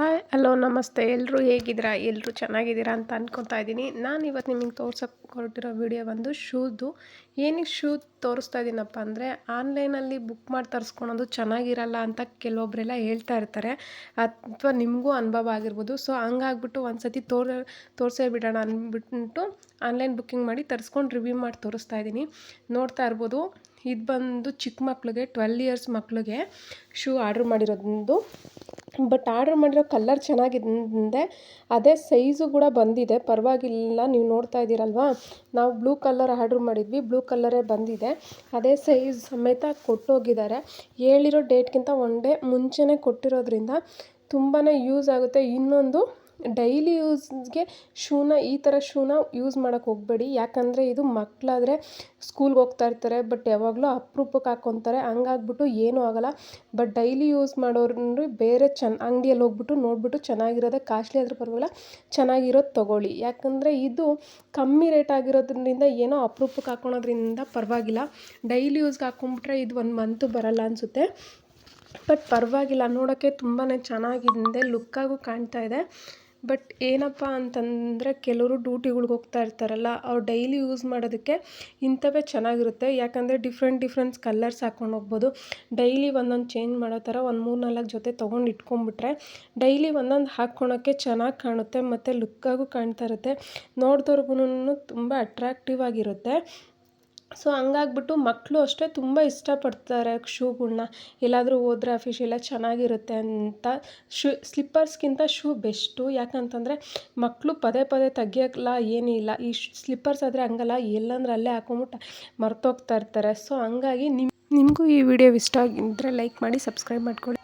Hi hello, ನಮಸ್ತೆ. ಎಲ್ಲರೂ ಹೇಗಿದ್ದೀರಾ? ಎಲ್ಲರೂ ಚೆನ್ನಾಗಿದ್ದೀರಾ ಅಂತ ಅನ್ಕೊತಾ ಇದ್ದೀನಿ. ನಾನು ಇವತ್ತು ನಿಮಗೆ ತೋರ್ಸೋಕ್ಕೆ ಹೊರಟಿರೋ ವಿಡಿಯೋ ಬಂದು ಶೂದು. ಏನಕ್ಕೆ ಶೂ ತೋರಿಸ್ತಾ ಇದ್ದೀನಪ್ಪ ಅಂದರೆ, ಆನ್ಲೈನಲ್ಲಿ ಬುಕ್ ಮಾಡಿ ತರಿಸ್ಕೊಳೋದು ಚೆನ್ನಾಗಿರಲ್ಲ ಅಂತ ಕೆಲವೊಬ್ಬರೆಲ್ಲ ಹೇಳ್ತಾ ಇರ್ತಾರೆ. ಅಥವಾ ನಿಮಗೂ ಅನುಭವ ಆಗಿರ್ಬೋದು. ಸೊ, ಹಂಗಾಗ್ಬಿಟ್ಟು ಒಂದು ಸತಿ ತೋರ್, ತೋರಿಸೇ ಬಿಡೋಣ ಅಂದ್ಬಿಟ್ಟು ಆನ್ಲೈನ್ ಬುಕ್ಕಿಂಗ್ ಮಾಡಿ ತರಿಸ್ಕೊಂಡು ರಿವ್ಯೂ ಮಾಡಿ ತೋರಿಸ್ತಾ ಇದ್ದೀನಿ. ನೋಡ್ತಾ ಇರ್ಬೋದು, ಇದು ಬಂದು ಚಿಕ್ಕ ಮಕ್ಳಿಗೆ, ಟ್ವೆಲ್ ಇಯರ್ಸ್ ಮಕ್ಳಿಗೆ ಶೂ ಆರ್ಡ್ರ್ ಮಾಡಿರೋದು. ಬಟ್ ಆರ್ಡ್ರ್ ಮಾಡಿರೋ ಕಲ್ಲರ್ ಚೆನ್ನಾಗಿದೆ ಅದೇ ಸೈಜು ಕೂಡ ಬಂದಿದೆ. ಪರವಾಗಿಲ್ಲ, ನೀವು ನೋಡ್ತಾ ಇದ್ದೀರಲ್ವಾ? ನಾವು ಬ್ಲೂ ಕಲರ್ ಆರ್ಡ್ರ್ ಮಾಡಿದ್ವಿ ಬ್ಲೂ ಕಲ್ಲರೇ ಬಂದಿದೆ. ಅದೇ ಸೈಜ್ ಸಮೇತ ಕೊಟ್ಟೋಗಿದ್ದಾರೆ. ಹೇಳಿರೋ ಡೇಟ್ಗಿಂತ ಒನ್ ಡೇ ಮುಂಚೆನೇ ಕೊಟ್ಟಿರೋದ್ರಿಂದ ತುಂಬಾ ಯೂಸ್ ಆಗುತ್ತೆ. ಇನ್ನೊಂದು ಡೈಲಿ ಯೂಸ್ಗೆ ಶೂನ, ಈ ಥರ ಶೂನ ಯೂಸ್ ಮಾಡೋಕ್ಕೆ ಹೋಗಬೇಡಿ. ಯಾಕಂದರೆ ಇದು ಮಕ್ಕಳಾದ್ರೆ ಸ್ಕೂಲ್ಗೆ ಹೋಗ್ತಾ ಇರ್ತಾರೆ, ಬಟ್ ಯಾವಾಗಲೂ ಅಪ್ರೂಪಕ್ಕೆ ಹಾಕ್ಕೊತಾರೆ ಹಂಗಾಗ್ಬಿಟ್ಟು ಏನೂ ಆಗೋಲ್ಲ. ಬಟ್ ಡೈಲಿ ಯೂಸ್ ಮಾಡೋರು ಬೇರೆ ಚೆನ್ನ ಅಂಗಡಿಯಲ್ಲಿ ಹೋಗ್ಬಿಟ್ಟು ನೋಡಿಬಿಟ್ಟು ಚೆನ್ನಾಗಿರೋದೆ ಕಾಸ್ಟ್ಲಿ ಆದರೂ ಪರವಾಗಿಲ್ಲ, ಚೆನ್ನಾಗಿರೋದು ತೊಗೊಳ್ಳಿ. ಯಾಕಂದರೆ ಇದು ಕಮ್ಮಿ ರೇಟ್ ಆಗಿರೋದ್ರಿಂದ ಏನೋ ಅಪ್ರೂಪಕ್ಕೆ ಹಾಕ್ಕೊಳೋದ್ರಿಂದ ಪರವಾಗಿಲ್ಲ. ಡೈಲಿ ಯೂಸ್ಗೆ ಹಾಕ್ಕೊಂಬಿಟ್ರೆ ಇದು ಒಂದು ಮಂತು ಬರಲ್ಲ ಅನಿಸುತ್ತೆ. ಬಟ್ ಪರವಾಗಿಲ್ಲ, ನೋಡೋಕ್ಕೆ ತುಂಬಾ ಚೆನ್ನಾಗಿದೆ, ಲುಕ್ಕಾಗೂ ಕಾಣ್ತಾ ಇದೆ. ಬಟ್ ಏನಪ್ಪ ಅಂತಂದರೆ ಕೆಲವರು ಡ್ಯೂಟಿಗಳ್ಗೆ ಹೋಗ್ತಾ ಇರ್ತಾರಲ್ಲ, ಅವ್ರು ಡೈಲಿ ಯೂಸ್ ಮಾಡೋದಕ್ಕೆ ಇಂಥವೇ ಚೆನ್ನಾಗಿರುತ್ತೆ. ಯಾಕಂದರೆ ಡಿಫ್ರೆಂಟ್ ಡಿಫ್ರೆಂಟ್ಸ್ ಕಲರ್ಸ್ ಹಾಕ್ಕೊಂಡು ಹೋಗ್ಬೋದು. ಡೈಲಿ ಒಂದೊಂದು ಚೇಂಜ್ ಮಾಡೋ ಥರ ಒಂದು ಮೂರು ನಾಲ್ಕು ಜೊತೆ ತೊಗೊಂಡು ಇಟ್ಕೊಂಡ್ಬಿಟ್ರೆ ಡೈಲಿ ಒಂದೊಂದು ಹಾಕ್ಕೊಳಕ್ಕೆ ಚೆನ್ನಾಗಿ ಕಾಣುತ್ತೆ, ಮತ್ತು ಲುಕ್ಕಾಗೂ ಕಾಣ್ತಾ ಇರುತ್ತೆ. ನೋಡ್ದೋರ್ಗುನು ತುಂಬ ಅಟ್ರಾಕ್ಟಿವ್ ಆಗಿರುತ್ತೆ. ಸೊ ಹಂಗಾಗ್ಬಿಟ್ಟು ಮಕ್ಕಳು ಅಷ್ಟೇ ತುಂಬ ಇಷ್ಟಪಡ್ತಾರೆ ಶೂಗಳನ್ನ ಎಲ್ಲಾದರೂ ಹೋದ್ರೆ ಎಲ್ಲ ಚೆನ್ನಾಗಿರುತ್ತೆ ಅಂತ. ಶೂ ಸ್ಲಿಪ್ಪರ್ಸ್ಗಿಂತ ಶೂ ಬೆಸ್ಟು. ಯಾಕಂತಂದರೆ ಮಕ್ಕಳು ಪದೇ ಪದೇ ತೆಗಿಯೋಲ್ಲ ಏನೂ ಇಲ್ಲ. ಈ ಸ್ಲಿಪ್ಪರ್ಸ್ ಆದರೆ ಹಂಗಲ್ಲ. ಎಲ್ಲಂದ್ರೆ ಅಲ್ಲೇ ಹಾಕೊಂಬಿಟ್ಟು ಮರ್ತೋಗ್ತಾ ಇರ್ತಾರೆ. ಸೊ ಹಂಗಾಗಿ ನಿಮ್ಮ ನಿಮಗೂ ಈ ವಿಡಿಯೋ ಇಷ್ಟ ಆಗಿದ್ದರೆ ಲೈಕ್ ಮಾಡಿ ಸಬ್ಸ್ಕ್ರೈಬ್ ಮಾಡ್ಕೊಳ್ಳಿ.